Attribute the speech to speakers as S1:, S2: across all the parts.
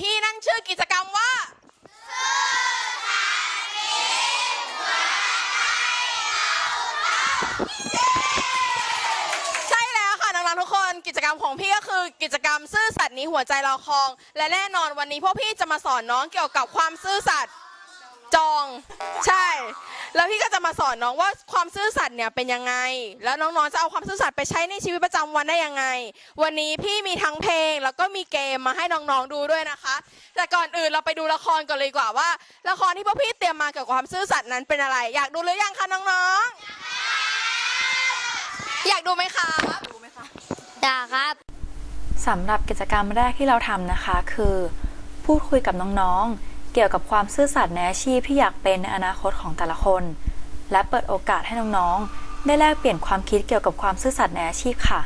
S1: พี่นั่นชื่อกิจกรรมว่าใช่แล้วค่ะน้องๆทุกคนกิจกรรมของพี่ก็คือกิจกรรมซื่อสัตย์นี้หัวใจเราคลอง และแน่นอนวันนี้พวกพี่จะมาสอนน้องเกี่ยวกับความซื่อสัตย์ จองใช่ แล้วพี่ก็จะมาสอนน้องว่าความซื่อสัตย์เนี่ยเป็นยังไง แล้วน้องๆจะเอาความซื่อสัตย์ไปใช้ในชีวิตประจำวันได้ยังไง วันนี้พี่มีทั้งเพลงแล้วก็มีเกมมาให้น้องๆดูด้วยนะคะ แต่ก่อนอื่นเราไปดูละครกันเลยดีกว่าว่า ละครที่พวกพี่เตรียมมาเกี่ยวกับความซื่อสัตย์นั้นเป็นอะไร อยากดูหรือยังคะน้องๆ อยากดูไหมคะดูไหมคะ
S2: ด่าครับ
S3: สำหรับกิจกรรมแรกที่เราทำนะคะ คือ พูดคุยกับน้องๆ เกี่ยวกับความซื่อสัตย์ในอาชีพที่อยากเป็นในอนาคตของแต่ละคน และเปิดโอกาสให้น้องๆ ได้แลกเปลี่ยนความคิดเกี่ยวกับความซื่อสัตย์ในอาชีพค่ะ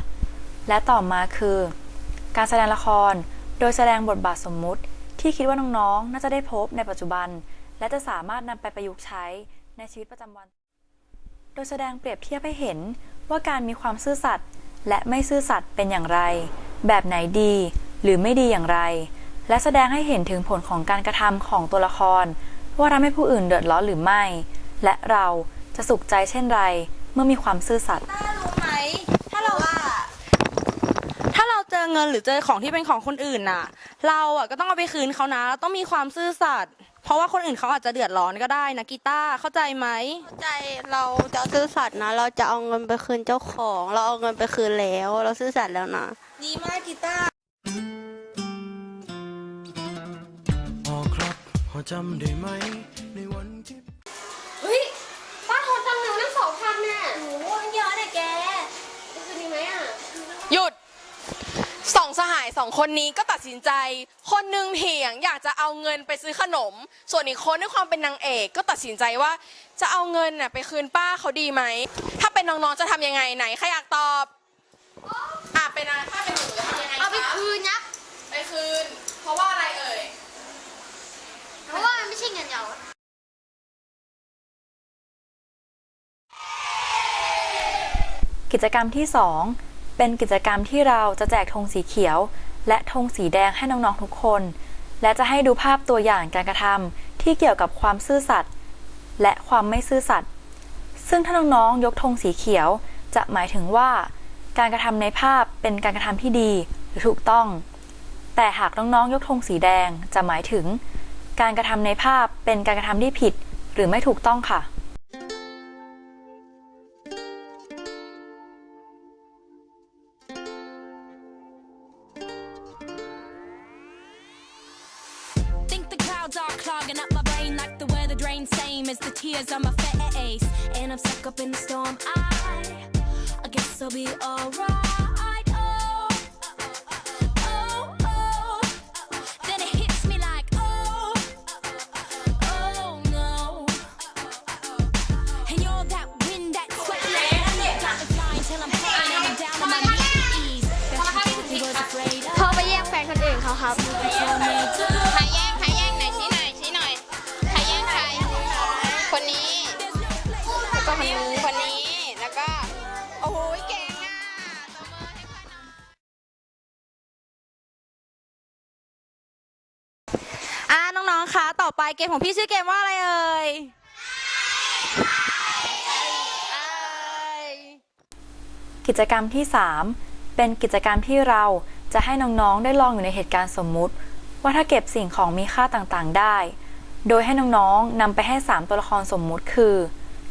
S3: และต่อมาคือ การแสดงละคร โดยแสดงบทบาทสมมุติ ที่คิดว่าน้องๆ น่าจะได้พบในปัจจุบัน และจะสามารถนำไปประยุกต์ใช้ในชีวิตประจำวัน โดยแสดงเปรียบเทียบให้เห็นว่าการมีความซื่อสัตย์และไม่ซื่อสัตย์เป็นอย่างไร แบบไหนดี หรือไม่ดีอย่างไร และแสดงให้เห็นถึงผลของการกระทำของตัวละคร ว่าทำให้ผู้อื่นเดือดร้อนหรือไม่ และเราจะสุขใจเช่นไรเมื่อมีความซื่อสัตย์
S4: รู้ไหมถ้าเราว่า ถ้าเราเจอเงินหรือเจอของที่เป็นของคนอื่นน่ะ เราอะก็ต้องเอาไปคืนเขานะเราต้องมีความซื่อสัตย์เพราะว่าคนอื่นเขาอาจจะเดือดร้อนก็ได้นะกีตาร์เข้าใจไหม
S2: ใจเราจะซื่อสัตย์นะ เราจะเอาเงินไปคืนเจ้าของ เราเอาเงินไปคืนแล้ว เราซื่อสัตย์แล้วนะ
S4: ดีมากกีตาร์
S5: อจำได้ไหมในวันที่
S6: เฮ้ยป้าโทรตังค์หนึ่งนั่งสองพันแน่โอ้โหเยอะเนี่ยแกจะคืนดีไหมอะ
S1: หยุดสองสหายสองคนนี้ก็ตัดสินใจ คนหนึ่งเถียงอยากจะเอาเงินไปซื้อขนม ส่วนอีกคนด้วยความเป็นนางเอกก็ตัดสินใจว่า จะเอาเงินน่ะไปคืนป้าเขาดีไหม ถ้าเป็นน้องๆจะทำยังไงไหนใครอยากตอบอะเป็นอะไรถ้าเป็นหนูจะทำยังไง
S6: เอาไป
S1: คะ
S6: คืนยับ
S1: ไปคืน เพราะว่าอะไรเอ่ย
S6: เพราะว่ามันไม่ใช่เงินเรา
S3: กิจกรรมที่ 2 เป็นกิจกรรมที่เราจะแจกธงสีเขียว และธงสีแดงให้น้องๆทุกคน และจะให้ดูภาพตัวอย่างการกระทำที่เกี่ยวกับความซื่อสัตย์และความไม่ซื่อสัตย์ซึ่งถ้าน้องๆยกธงสีเขียว จะหมายถึงว่า การกระทำในภาพเป็นการกระทำที่ดีหรือถูกต้อง แต่หากน้องๆยกธงสีแดงจะหมายถึง การกระทำในภาพเป็นการกระทำที่ผิด หรือไม่ถูกต้องค่ะ
S7: Think the clouds are clogging up my brain like the weather drain, same as the tears on my face. And I'm stuck up in the storm. I, I guess I'll be alright.
S6: คะ
S8: ต่อ
S4: ไปเกมของพี่ชื่อเกมว่าอะไรเอ่ย
S3: กิจกรรมที่ 3 เป็นกิจกรรมที่เราจะให้น้องๆ ได้ลองอยู่ในเหตุการณ์สมมุติ ว่าถ้าเก็บสิ่งของมีค่าต่างๆ ได้ โดยให้น้องๆนำไปให้ 3 ตัวละครสมมุติคือ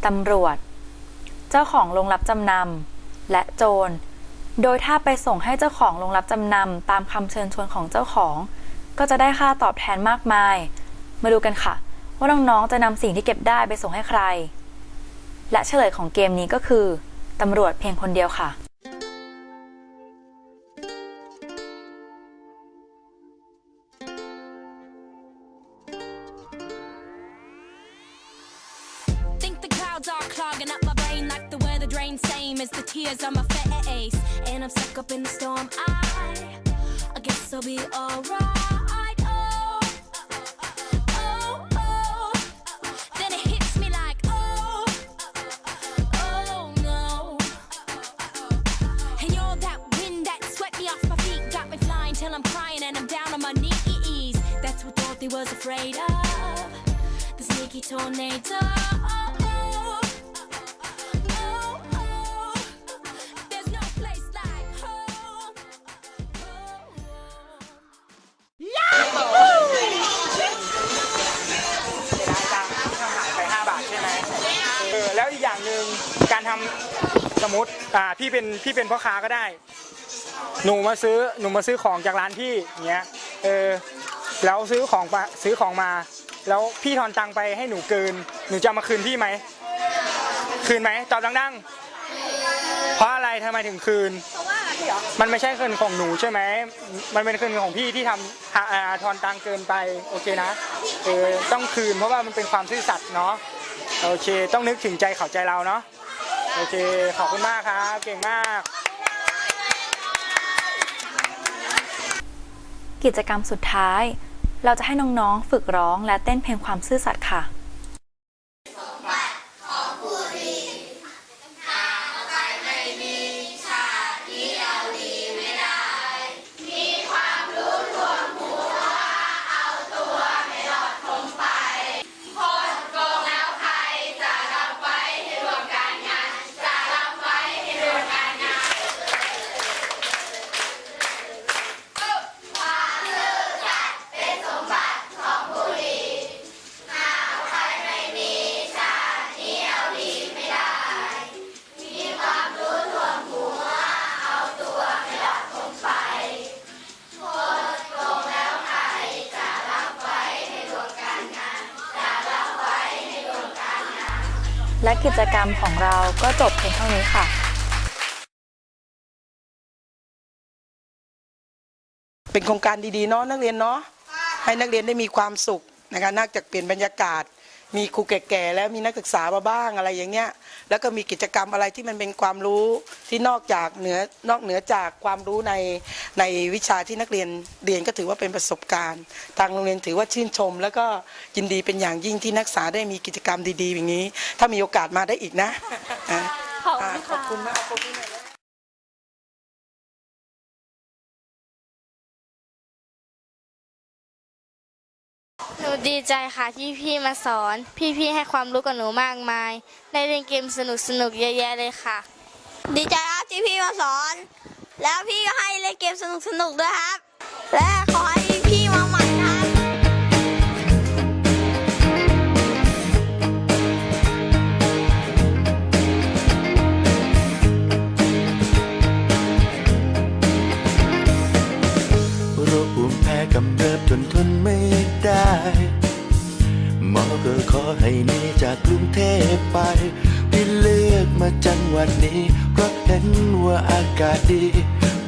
S3: ตำรวจ เจ้าของโรงรับจำนำและโจร โดยถ้าไปส่งให้เจ้าของโรงรับจำนำตามคำเชิญชวนของเจ้าของ ก็จะได้ค่าตอบแทนมากมาย มาดูกันค่ะ ว่าน้องๆจะนำสิ่งที่เก็บได้ไปส่งให้ใคร และเฉลยของเกมนี้ก็คือตำรวจเพียงคนเดียวค่ะ
S7: was afraid of. The sneaky tornado. Oh, oh, oh, oh. There's no place like home. Oh, oh.
S9: ไป 5 บาทใช่ไหมเออแล้วอีกอย่างหนึ่งการทำสมมติอ่าพี่เป็นพี่เป็นพ่อค้าก็ได้ หนูมาซื้อหนูมาซื้อของจากร้านพี่อย่างเงี้ยเออ แล้วซื้อของมาซื้อของมา แล้วพี่ทอนตังไปให้หนูเกิน หนูจะเอามาคืนพี่ไหม คืนไหมตอบดังๆ เพราะอะไรทำไมถึงคืนมันไม่ใช่เงินของหนูใช่ไหม มันเป็นเงินของพี่ที่ทำหาอ่าทอนตังเกินไป โอเคนะ เออ ต้องคืนเพราะว่ามันเป็นความซื่อสัตย์เนาะ โอเค ต้องนึกถึงใจเขาใจเราเนาะ โอเค ขอบคุณมากครับ เก่งมาก
S3: กิจกรรมสุดท้าย เราจะให้น้องๆ ฝึกร้องและเต้นเพลงความซื่อสัตย์ค่ะ และกิจกรรมของเราก็จบเพียงเท่านี้ค่ะ
S10: เป็นโครงการดีๆเนาะนักเรียนเนาะให้นักเรียนได้มีความสุขนะคะนอกจากเปลี่ยนบรรยากาศ มีครูแก่ๆแล้วมีนักศึกษามาบ้างอะไรอย่างเงี้ย แล้วก็มีกิจกรรมอะไรที่มันเป็นความรู้ที่นอกจากเหนือนอกเหนือจากความรู้ในในวิชาที่นักเรียนเรียนก็ถือว่าเป็นประสบการณ์ ทางโรงเรียนถือว่าชื่นชม แล้วก็ยินดีเป็นอย่างยิ่งที่นักศึกษาได้มีกิจกรรมดีๆ อย่างนี้ ถ้ามีโอกาสมาได้อีกนะอะอะขอบคุณมากขอบคุณ
S2: นูดีใจค่ะที่พี่มาสอน พี่ๆให้ความรู้กับหนูมากมาย ได้เล่นเกมสนุกสนุกเยอะแยะเลยค่ะ ดีใจครับที่พี่มาสอน แล้วพี่ก็ให้เล่นเกมสนุกสนุกด้วยครับ และขอให้พี่มาใหม่
S5: ไปที่เลือกมาจังหวัดนี้เพราะเห็นว่าอากาศดี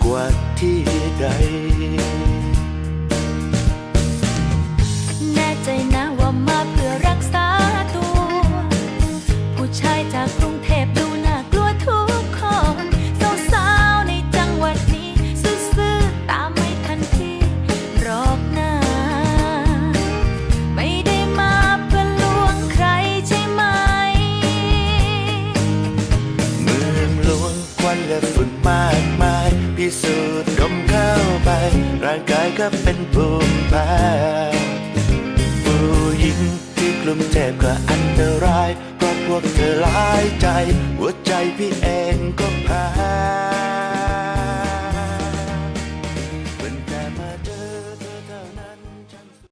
S5: กว่าที่ใด
S7: แน่ใจนะว่ามาเพื่อรักษาตัว ผู้ชายจากกรุง ร่าง